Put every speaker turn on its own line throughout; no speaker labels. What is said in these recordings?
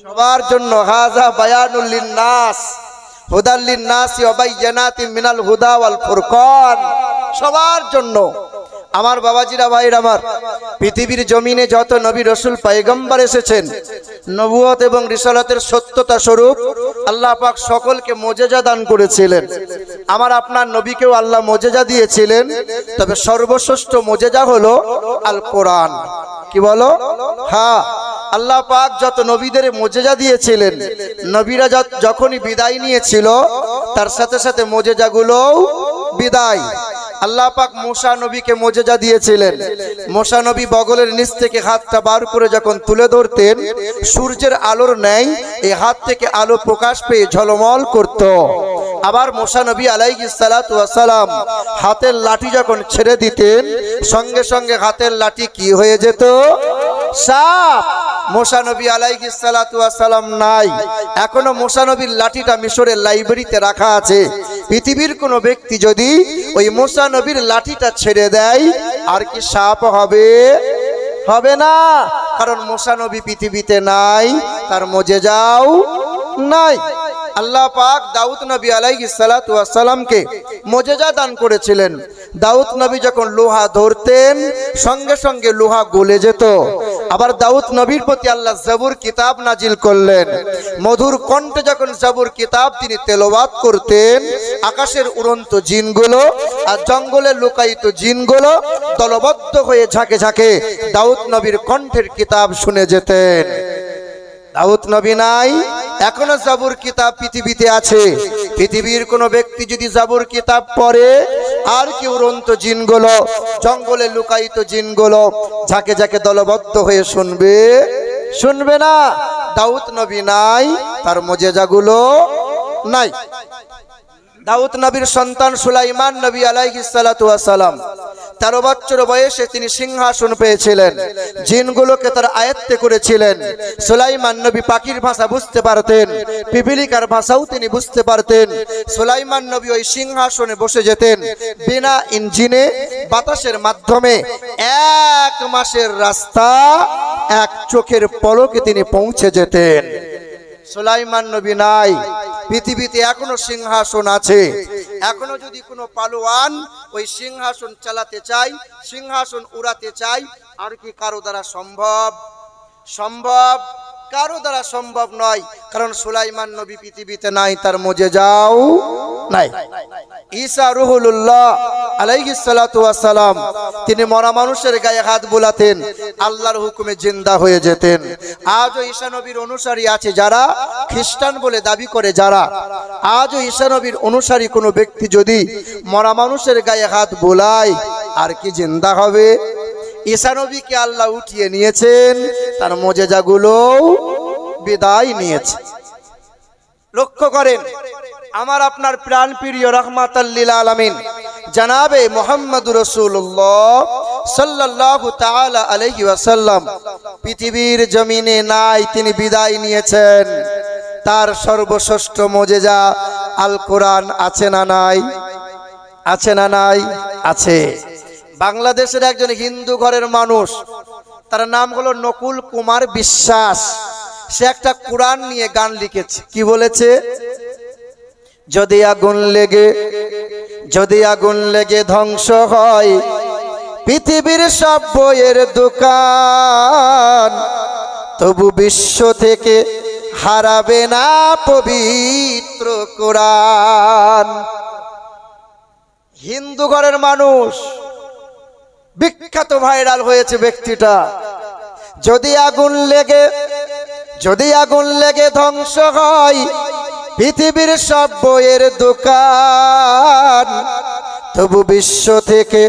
সবার জন্য হাজা বায়ানুল্লিন নাস হুদাল্লিন নাস ওয়াবাইয়ানাতিন মিনাল হুদা ওয়াল ফুরকান। সবার জন্য। আমার বাবাজিরা, ভাইর আমার, পৃথিবীর জমিনে যত নবী রসুল পায়গম্বর এসেছেন, নবুয়ত এবং রিসালাতের সত্যতা স্বরূপ আল্লাহ পাক সকলকে মোজেজা দান করেছিলেন। আমার আপনার নবীকেও আল্লাহ মোজেজা দিয়েছিলেন, তবে সর্বশ্রেষ্ঠ মোজেজা হলো আল কোরআন। কি বলো? হ্যাঁ। আল্লাহ পাক যত নবীদের মোজেজা দিয়েছিলেন, নবীরা যখনই বিদায় নিয়েছিল, তার সাথে সাথে মোজেজাগুলোও বিদায়। আল্লাহ পাক মোসা নবীকে মোজেজা দিয়েছিলেন। মোসা নবী বগলের নিচ থেকে হাতটা বার করে যখন তুলে ধরতেন, সূর্যের আলোর ন্যায় এই হাত থেকে আলো প্রকাশ পেয়ে ঝলমল করত। আবার মোসা নবী ওয়াসালাম হাতের লাঠি যখন ছেড়ে দিতেন, সঙ্গে সঙ্গে হাতের লাঠি কি হয়ে যেত? সাপ! মোসা নবী আলাইহি সালাতু ওয়াসালাম নাই। এখনও মোসা নবীর লাঠিটা মিশরের লাইব্রেরিতে রাখা আছে। পৃথিবীর কোনো ব্যক্তি যদি ওই মোসা নবীর লাঠিটা ছেড়ে দেয়, আর কি সাপ হবে? হবে না। কারণ মোসা নবী পৃথিবীতে নাই, তার মজে যাও নাই। আল্লাহ পাক দাউদ নবী আলাইহি সালাতু ওয়াসালামকে মোজেজা দান করেছিলেন। দাউদ নবী যখন লোহা ধরতেন, সঙ্গে সঙ্গে লোহা গলে যেত। আবার দাউদ নবীর প্রতি আল্লাহ জাবুর কিতাব নাজিল করলেন। মধুর কণ্ঠে যখন জাবুর কিতাব তিনি তেলাওয়াত করতেন, আকাশের উড়ন্ত জিনগুলো আর জঙ্গলে লুকায়িত জিনগুলো দলবদ্ধ হয়ে ঝাঁকে ঝাঁকে দাউদ নবীর কণ্ঠের কিতাব শুনে যেতেন। দাউদ নবী নাই, এখনও জাবুর কিতাব পৃথিবীতে আছে। পৃথিবীর কোনো ব্যক্তি যদি জাবুর কিতাব পড়ে আর কি উড়ন্ত জিনগুলো, জঙ্গলে লুকায়িত জিনগুলো ঝাঁকে ঝাঁকে দলবদ্ধ হয়ে শুনবে? শুনবে না। দাউদ নবী নাই, তার মজেজাগুলো নাই। দাউদ নবীর সন্তান সুলাইমান নবী ওয়াসালাম। তেরো বছর বয়সে তিনি সিংহাসন পেয়েছিলেন, জিনগুলোকে তার আয়ত্তে করেছিলেন। সুলাইমান নবী পাখির ভাষা বুঝতে পারতেন, পিপিলিকার ভাষাও তিনি বুঝতে পারতেন। সুলাইমান নবী ওই সিংহাসনে বসে যেতেন, বিনা ইঞ্জিনে বাতাসের মাধ্যমে এক মাসের রাস্তা, এক চোখের পলকে তিনি পৌঁছে যেতেন। সুলাইমান নবী নাই পৃথিবীতে এখনও সিংহাসন আছে। এখনও যদি কোনো পালোয়ান ওই সিংহাসন চালাতে চাই সিংহাসন উড়াতে চাই আর কি কারও দ্বারা সম্ভব? সম্ভব? কারও দ্বারা সম্ভব নয়, কারণ সুলাইমান নবী পৃথিবীতে নাই, তার মজে যাও নাই। ঈসা রুহুল্লাহ আলাইহিস সালাতু তিনি মরা মানুষের গায়ে হাত বোলাতেন, আল্লাহর হুকুমে জিন্দা হয়ে যেতেন। আজও ঈসা নবীর অনুসারী আছে যারা, খ্রিস্টান বলে দাবি করে যারা। আজও ঈসা নবীর অনুসারী কোনো ব্যক্তি যদি মরা মানুষের গায়ে হাত বোলায়, আর কি জিন্দা হবে? ঈসা নবীকে আল্লাহ উঠিয়ে নিয়েছেন, তার মজেজাগুলো বিদায় নিয়েছে। লক্ষ্য করেন, আমার আপনার প্রাণ প্রিয় রহমাতাল্লিল আলামিন, জানাবে মোহাম্মদ রসুল্লাহ সাল্লাল্লাহু তাআলা আলাইহি ওয়াসাল্লাম, পৃথিবীর জমিনে নাই তিনি বিদায় নিয়েছেন। তার সর্বশ্রেষ্ঠ মজেজা আল কোরআন আছে না নাই? আছে না নাই? আছে। বাংলাদেশের একজন হিন্দু ঘরের মানুষ, তার নাম হলো নকুল কুমার বিশ্বাস। সে একটা কোরআন নিয়ে গান লিখেছে। কি বলেছে? যদি আগুন লেগে, যদি আগুন লেগে ধ্বংস হয়, পৃথিবীর সব বইয়ের দোকান তবু বিশ্ব থেকে হারাবে না পবিত্র কোরআন। হিন্দু ঘরের মানুষ বিখ্যাত ভাইরাল হয়েছে ব্যক্তিটা। যদি আগুন লেগে, যদি আগুন লেগে ধ্বংস হয়, পৃথিবীর সব বইয়ের দোকান তবু বিশ্ব থেকে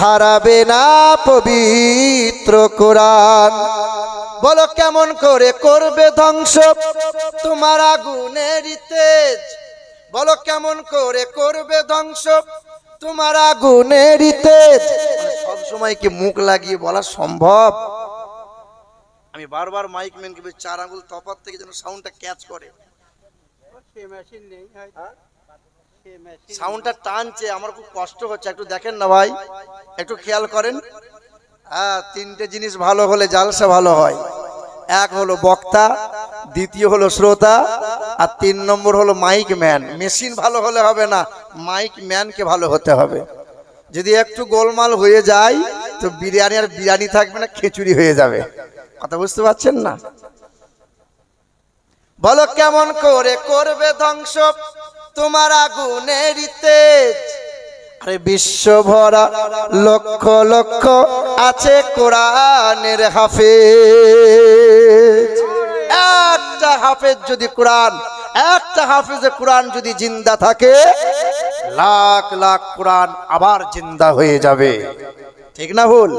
হারাবে না পবিত্র কোরআন। বলো, কেমন করে করবে ধ্বংস তোমার আগুনের তেজ বলো, কেমন করে করবে ধ্বংস তোমার আগুনের তেজ সব সময় কি মুখ লাগিয়ে বলা সম্ভব? আমি বারবার মাইক ম্যানকে চার আঙুল তফাত থেকে যেন সাউন্ডটা ক্যাচ করে। সাউন্ডটা টানছে আমার খুব কষ্ট হচ্ছে একটু দেখেন না ভাই। একটু খেয়াল করেন। হ্যাঁ তিনটে জিনিস ভালো হলে জালসা ভালো হয়। এক হলো বক্তা, দ্বিতীয় হলো শ্রোতা, আর তিন নম্বর হলো মাইক ম্যান। মেশিন ভালো হলে হবে না, মাইক ম্যানকে ভালো হতে হবে। যদি একটু গোলমাল হয়ে যায়, তো বিরিয়ানি আর বিরিয়ানি থাকবে না, খিচুড়ি হয়ে যাবে। কথা বুঝতে পারছেন না? বলো কেমন করে করবে ধ্বংস তোমার আগুনের তেজ আরে বিশ্ব ভরা লক্ষ লক্ষ আছে কোরআনের হাফেজ। একটা হাফেজ যদি কোরআন, একটা হাফেজে কোরআন যদি জিন্দা থাকে, লাখ লাখ কোরআন আবার জিন্দা হয়ে যাবে। ঠিক না ভুল?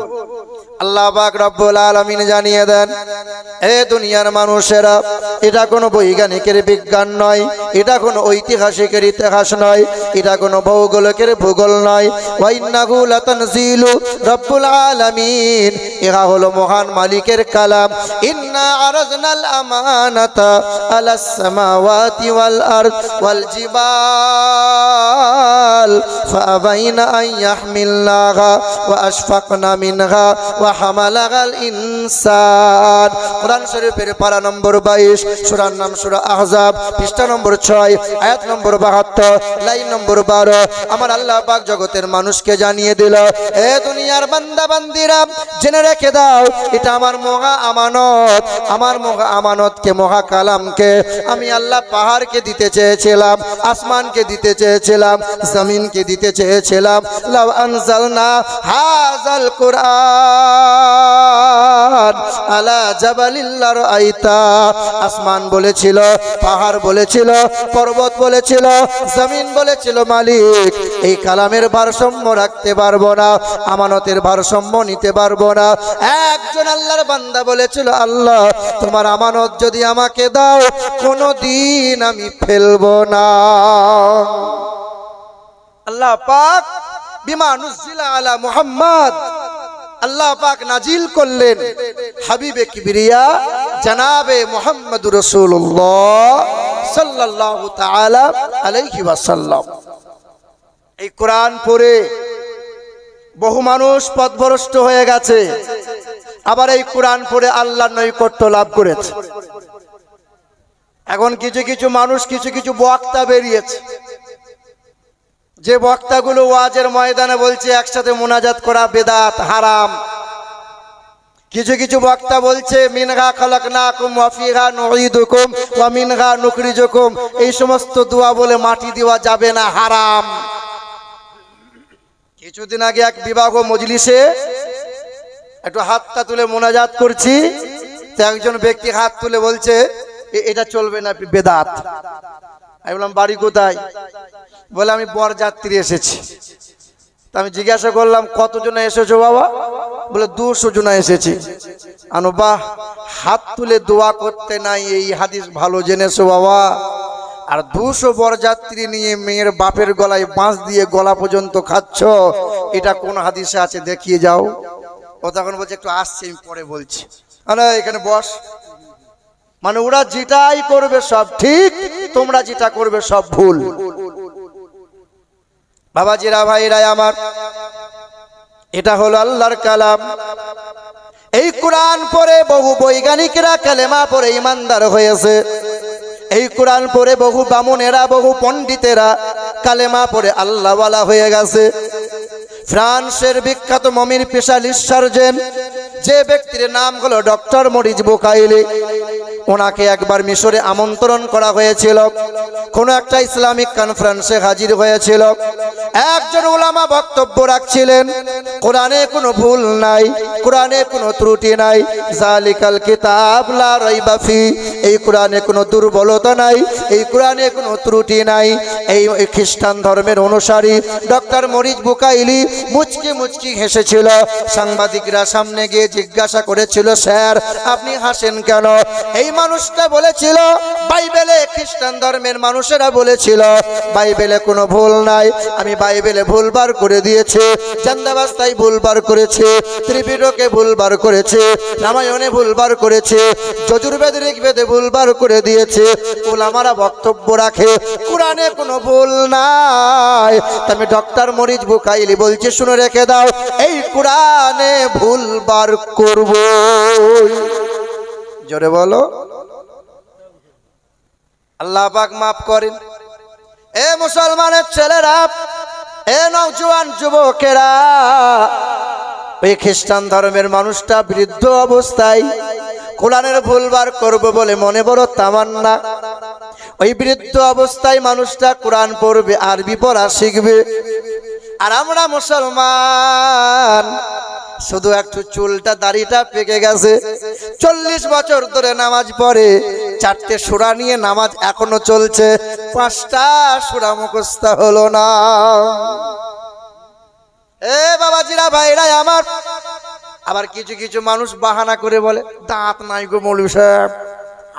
আল্লাহ পাক রব্বুল আলামিন জানিয়ে দেন, এ দুনিয়ার মানুষেরা, এটা কোনো বৈজ্ঞানিকের বিজ্ঞান নয়, এটা কোনো ঐতিহাসিকের ইতিহাস নয়, এটা কোনো ভৌগোলিকের ভূগোল নয়। ওয়াইন্নাহু লাতানজিলু রব্বুল আলামিন। ইহা হলো মহান মালিকের কালাম। ইন্না আরাজনাল আমানাতা আলাস সামাওয়াতি ওয়াল আরদ ওয়াল জিবাল আন ইয়াহমিলনাহা ওয়া আশফাকনা মিনহা ওয়া হামালাগাল ইনসান। কোরআন শরীফের পারা নম্বর 22 সূরার নাম সূরা আহজাব, পৃষ্ঠা নম্বর 6 আয়াত নম্বর 72 লাইন নম্বর 12 আমার আল্লাহ পাক জগতের মানুষকে জানিয়ে দিল, এ দুনিয়ার বান্দা বান্দিরা, জেনে রেখে দাও, এটা আমার মহা আমানত। আমার মহা আমানতকে, মহা কালামকে আমি আল্লাহ পাহাড়কে দিতে চেয়েছিলাম, আসমানকে দিতে চেয়েছিলাম, জমিনকে দিতে চেয়েছিলাম। লাউ আনজালনা হা হাজাল কোরআন। আলা জাবালিল্লার আইতা আসমান বলেছিল, পাহাড় বলেছিল, পর্বত বলেছিল, জমিন বলেছিল মালিক। এই কালামের ভারসাম্য রাখতে পারব না, আমানতের ভারসাম্য নিতে পারব না। একজন আল্লাহর বান্দা বলেছিল, আল্লাহ, তোমার আমানত যদি আমাকে দাও কোনো দিন আমি ফেলব না। আল্লাহ পাক নুজিলা হাবিবে কিবরিয়া মোহাম্মদ এই বহু মানুষ পথভ্রষ্ট হয়ে গেছে, আবার এই কোরআন পড়ে আল্লাহ নৈকট্য লাভ করেছে। এখন কিছু কিছু মানুষ কিছু কিছু বক্তা বেরিয়েছে। যে বক্তাগুলো ওয়াজের ময়দানে বলছে, একসাথে মোনাজাত করা বেদাত, হারাম। কিছু কিছু বক্তা বলছে মিনগা খলকনাকুম নুঈদুকুম ওয়া মিনগা নুখরিজুকুম। এই সমস্ত দোয়া বলে মাটি দেওয়া যাবে না, হারাম। কিছুদিন আগে এক বিবাহ মজলিসে একটু হাতটা তুলে মোনাজাত করছি, তো একজন ব্যক্তি হাত তুলে বলছে এটা চলবে না, বেদাত। আমি বললাম, বাড়ি কোথায়? বলে, আমি বরযাত্রী এসেছি। আমি জিজ্ঞাসা করলাম, কতজন এসেছ বাবা? বলে দুশো জন এসেছি। আনো, বাহ, হাত তুলে দোয়া করতে নাই, এই হাদিস ভালো জেনেছো বাবা। আর দুশো বরযাত্রী নিয়ে মেয়ের বাপের গলায় বাঁশ দিয়ে গলা পর্যন্ত খাচ্ছ, এটা কোন হাদিসে আছে দেখিয়ে যাও। ও তখন বলছে, একটু আসছে, আমি পরে বলছি। এখানে বস। মানে ওরা যেটাই করবে সব ঠিক, তোমরা যেটা করবে সব ভুল। বাবাজিরা ভাইরা আমার। এটা হলো আল্লাহর কালাম। এই কোরআন পরে বহু বৈজ্ঞানিকরা কালেমা পরে ইমানদার হয়েছে। এই কোরআন পরে বহু বামুনেরা, বহু পণ্ডিতেরা কালেমা পরে আল্লাহওয়ালা হয়ে গেছে। ফ্রান্সের বিখ্যাত মমির স্পেশালিস্ট সার্জেন, যে ব্যক্তির নাম হলো ডক্টর মরিজ বুকাইলি ওনাকে একবার মিশরে আমন্ত্রণ করা হয়েছিল। কোন একটা ইসলামিক কনফারেন্সে হাজির হয়েছিল। একজন ওলামা বক্তব্য রাখছিলেন, কোরআনে কোনো ভুল নাই, কোরআনে কোনো ত্রুটি নাই জালিকাল কিতাব লা এই কোরআনে কোনো দুর্বলতা নাই, এই কোরআনে কোনো ত্রুটি নাই। এই খ্রিস্টান ধর্মের অনুসারী ডক্টর মরিজ বুকাইলি মুচকি মুচকি হেসেছিল। সাংবাদিকরা সামনে গিয়ে জিজ্ঞাসা করেছিল, স্যার, আপনি হাসেন কেন? এই মানুষটা বলেছিল, বাইবেলে খ্রিস্টান ধর্মের মানুষেরা বলেছিল, বাইবেলে কোনো ভুল নাই, আমি বাইবেলে ভুলবার করে দিয়েছি, চান্দাবাস্তায় ভুলবার করেছে, ত্রিপিটকে ভুলবার করেছে, রামায়ণে ভুলবার করেছে যজুর্বেদ ঋগ্বেদে ভুলবার করে দিয়েছে, ওলামারা বক্তব্য রাখে, কোরআনে কোনো ভুল নাই। আমি ডক্টর মরিজ বুকাইলি বলছি, শুনে রেখে দাও, এই কোরআনে ভুলবার করব জোরে বলো। আল্লাহ পাক মাফ করেন। এ মুসলমানের ছেলেরা, এ নওজোয়ান যুবকেরা ওই খ্রিস্টান ধর্মের মানুষটা বৃদ্ধ অবস্থায় কোরআনের ভুলবার করব বলে মনে বড় তামান্না। ওই বৃদ্ধ অবস্থায় মানুষটা কোরআন পড়বে, আরবি পড়া শিখবে। আর আমরা মুসলমান শুধু একটু চুলটা দাড়িটা পেকে গেছে। চল্লিশ বছর ধরে নামাজ পড়ে, চারটে সুরা নিয়ে নামাজ এখনও চলছে। পাঁচটা সুরা মুখস্থ হলো না। এ বাবাজিরা, ভাইরা আমার। আবার কিছু কিছু মানুষ বাহানা করে বলে, দাঁত নাই গো মৌলী সাহেব,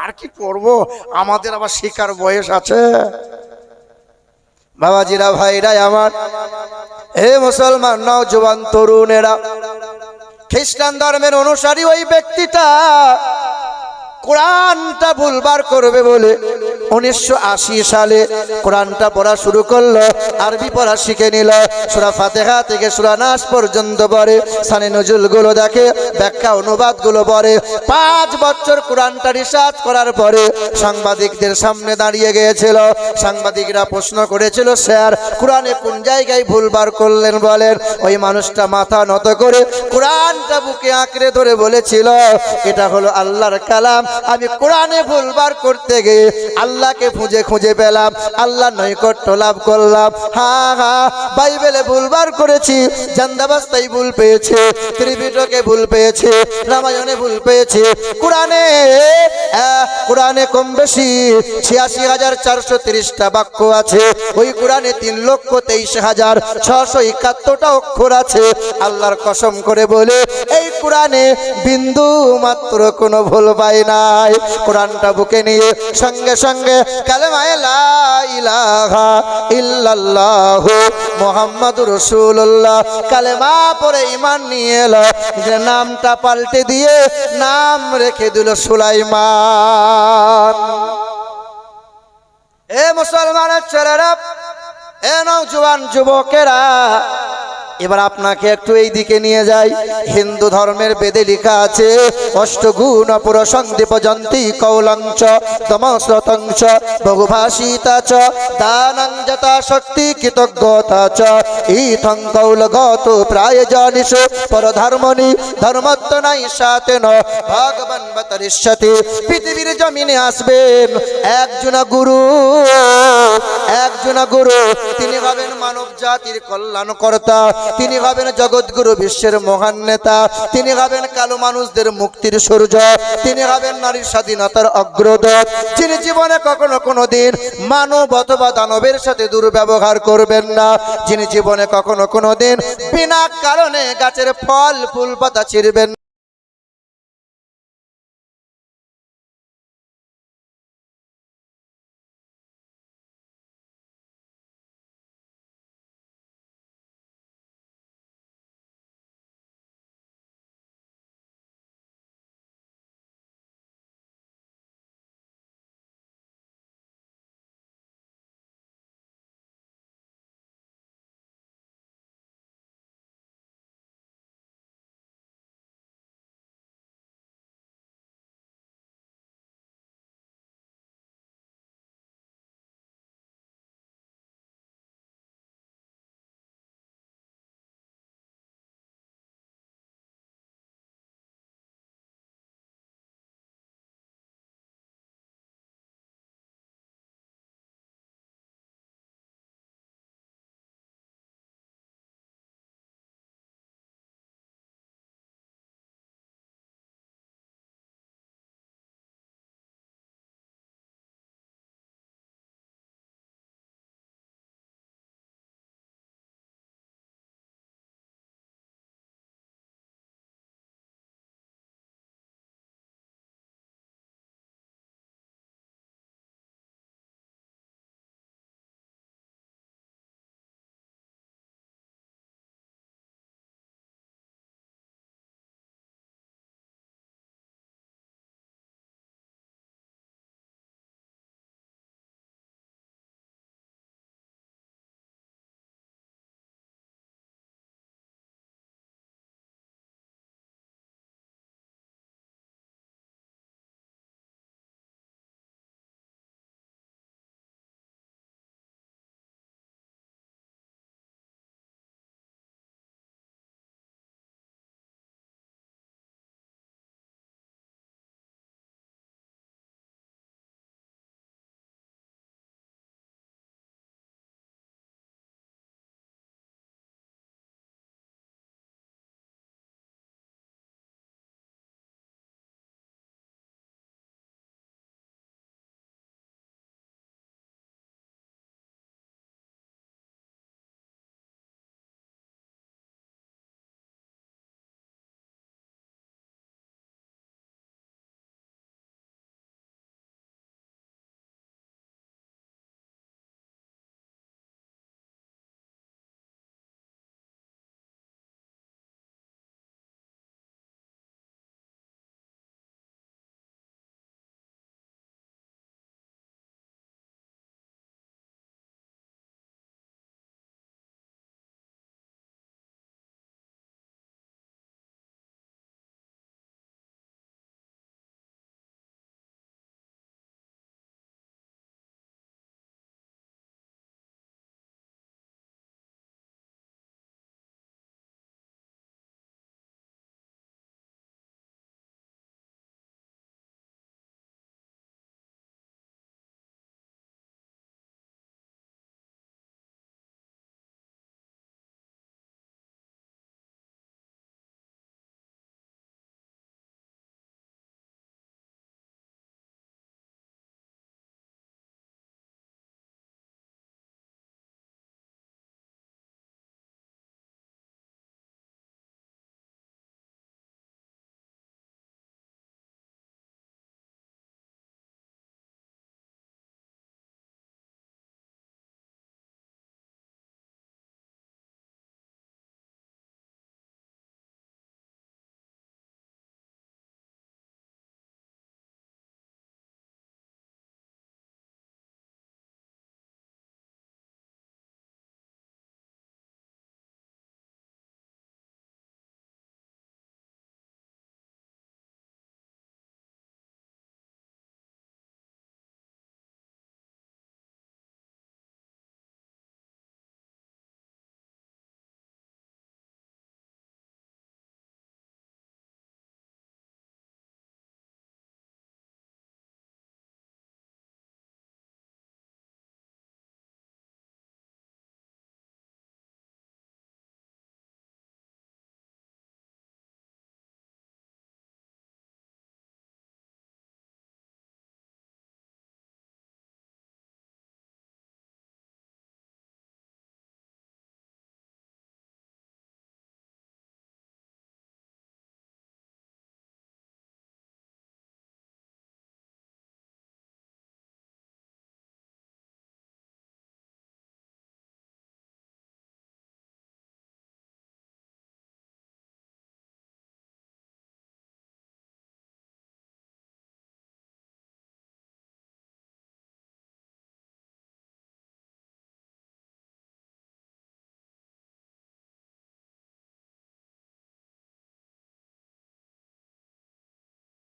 আর কি করব আমাদের আবার শিকার বয়স আছে। বাবাজিরা ভাইরা আমার। হে মুসলমান নওজোয়ান তরুণেরা। খ্রিস্টান ধর্মের অনুসারী ওই ব্যক্তিটা কোরআনটা ভুলবার করবে বলে উনিশশো আশি সালে কোরআনটা পড়া শুরু করল, আরবি পড়া শিখে নিল। সুরা ফাতেহা থেকে সুরা নাস পর্যন্ত পড়ে, সানে নজুলগুলো দেখে, ব্যাখ্যা অনুবাদগুলো পড়ে। পাঁচ বছর কোরআনটা রিসার্চ করার পরে সাংবাদিকদের সামনে দাঁড়িয়ে গিয়েছিল। সাংবাদিকরা প্রশ্ন করেছিল, স্যার, কোরআনে কোন জায়গায় ভুলবার করলেন বলেন? ওই মানুষটা মাথা নত করে কোরআনটা বুকে আঁকড়ে ধরে বলেছিল, এটা হলো আল্লাহর কালাম আমি কোরআনে ভুলবার করতে গিয়ে আল্লাহকে খুঁজে খুঁজে পেলাম আল্লাহ নৈকট্য লাভ করলাম। হা হা, বাইবেলে ভুলবার করেছি জান্দাবাস্তায় ভুল পেয়েছে ত্রিপিটকে ভুল পেয়েছে, রামায়ণে ভুল পেয়েছে। কোরআনে কোরআনে কম বেশি ছিয়াশি হাজার চারশো তিরিশটা বাক্য আছে। ওই কোরআনে তিন লক্ষ তেইশ হাজার ছশো একাত্তরটা অক্ষর আছে। আল্লাহর কসম করে বলে, এই কোরআনে বিন্দু মাত্র কোনো ভুল পাই নাই কোরআনটা বুকে নিয়ে সঙ্গে সঙ্গে ইলাহা ইল্লাল্লাহু পরে ঈমান নিয়ে এলো। যে নামটা পাল্টে দিয়ে নাম রেখে এ মুসলমানের ছেলেরা, এ নওজোয়ান যুবকেরা এবার আপনাকে একটু এই দিকে নিয়ে যাই। হিন্দু ধর্মের বেদে লেখা আছে, অষ্টগুণ অপর সন্দীপ জন্তি কৌলঞ্চ তমস্রতঞ্চ বহুভাষিতা চ, দানং যথা শক্তি কৃতজ্ঞতা চ। ইথং কৌলগত প্রায় জানিস পরধর্মনি ধর্মত্ব নাই সাথে ন ভগবান বতরিষ্যতে। পৃথিবীর জমিনে আসবেন একজন গুরু একজন গুরু, তিনি হবেন মানব জাতির কল্যাণকর্তা। তিনি হবেন জগৎগুরু বিশ্বের মহান নেতা। তিনি হবেন কালো মানুষদের মুক্তির সূর্য। তিনি হবেন নারীর স্বাধীনতার অগ্রদূত। যিনি জীবনে কখনো কোনো দিন মানব অথবা দানবের সাথে দুর্ব্যবহার করবেন না। যিনি জীবনে কখনো কোনো দিন বিনা কারণে গাছের ফল, ফুল, পাতা ছিঁড়বেন